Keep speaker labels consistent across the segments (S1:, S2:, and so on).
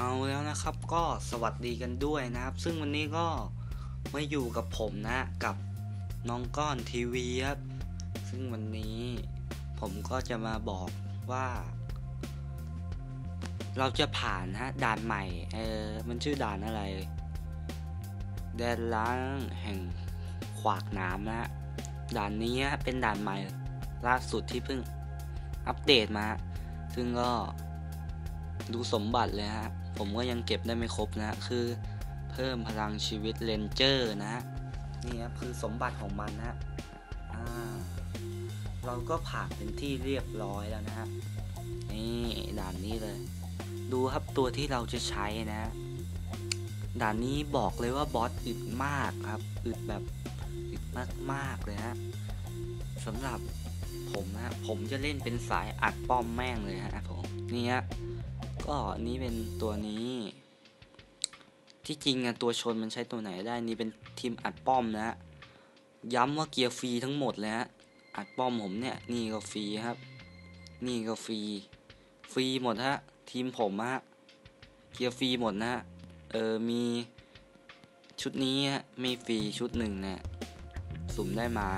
S1: เอาแล้วนะครับก็สวัสดีกันด้วยนะครับ ซึ่งวันนี้ก็มาอยู่กับผมนะกับน้องก้อนทีวีครับซึ่งวันนี้ผมก็จะมาบอกว่า เราจะผ่านฮะด่านใหม่เออมันชื่อด่านอะไรแดนล้างแห่งขวากน้ำนะฮะด่านนี้เป็นด่านใหม่ล่าสุดที่เพิ่งอัปเดตมา ซึ่งก็ ดูสมบัติเลยฮะ ผมก็ยังเก็บได้ไม่ครบนะ คือเพิ่มพลังชีวิตเลนเจอร์นะฮะ นี่ครับคือสมบัติของมันนะฮะเราก็ผ่านเป็นที่เรียบร้อยแล้วนะฮะ นี่ด่านนี้เลย ดูครับตัวที่เราจะใช้นะด่านนี้บอกเลยว่าบอสอึดมากครับ อึดแบบอึดมากๆเลยฮะสำหรับผมนะผมจะเล่นเป็นสายอัดป้อมแม่งเลยฮะผมนี่ฮะ ก็นี้เป็นตัวนี้ ที่จริงอะตัวชนมันใช้ตัวไหนได้นี่เป็นทีมอัดป้อมนะฮะย้ำว่าเกียร์ฟรีทั้งหมดเลยฮะอัดป้อมผมเนี่ยนี่ก็ฟรีครับ นี่ก็ฟรีฟรีหมดฮะทีมผมฮะเกียร์ฟรีหมดนะฮะเออมีชุดนี้ฮะไม่ฟรีชุดหนึ่งเนี่ยสุ่มได้มา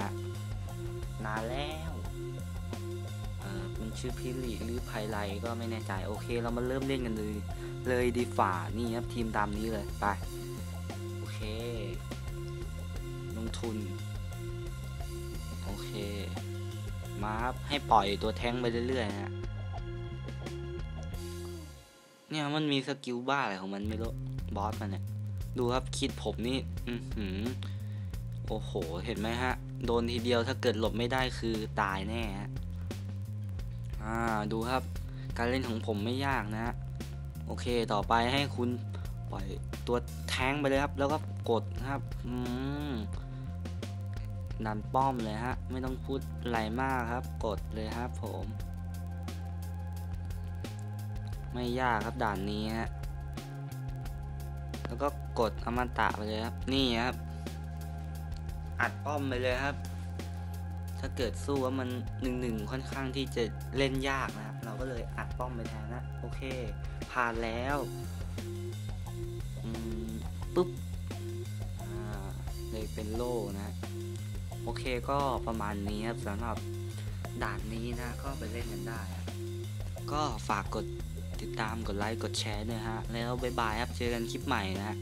S1: นานแล้ว มันชื่อพิลิหรือไพไลก็ไม่แน่ใจโอเค เรามาเริ่มเล่นกันเลย เลยดีฝ่านี่ครับทีมตามนี้เลยไปโอเค ลงทุน โอเค มาครับให้ปล่อยตัวแท้งไปเรื่อยๆนะฮะเนี่ยมันมีสกิลบ้าอะไรของมันไม่รู้บอสมันเนี่ยดูครับคิดผมนี่อือหือโอ้โห เห็นไหมฮะ โดนทีเดียวถ้าเกิดหลบไม่ได้คือตายแน่ฮะ อ่าดูครับ การเล่นของผมไม่ยากนะฮะโอเคต่อไปให้คุณปล่อยตัวแทงไปเลยครับ แล้วก็กดนะครับอืมดันป้อมเลยฮะ ไม่ต้องพูดอะไรมากครับ กดเลยครับผม ไม่ยากครับด่านนี้ฮะแล้วก็กดอมตะไปเลยครับ นี่ครับ อัดป้อมไปเลยครับ ถ้าเกิดสู้ว่ามันหนึ่งหนึ่งค่อนข้างที่จะเล่นยากนะครับ เราก็เลยอัดป้อมไปแทนนะ โอเค ผ่านแล้วปุ๊บเลยเป็นโล่นะ โอเคก็ประมาณนี้ครับสำหรับด่านนี้นะ ก็ไปเล่นกันได้ ก็ฝากกดติดตามกดไลค์กดแชร์ด้วยฮะ แล้วบายบายครับ เจอกันคลิปใหม่นะ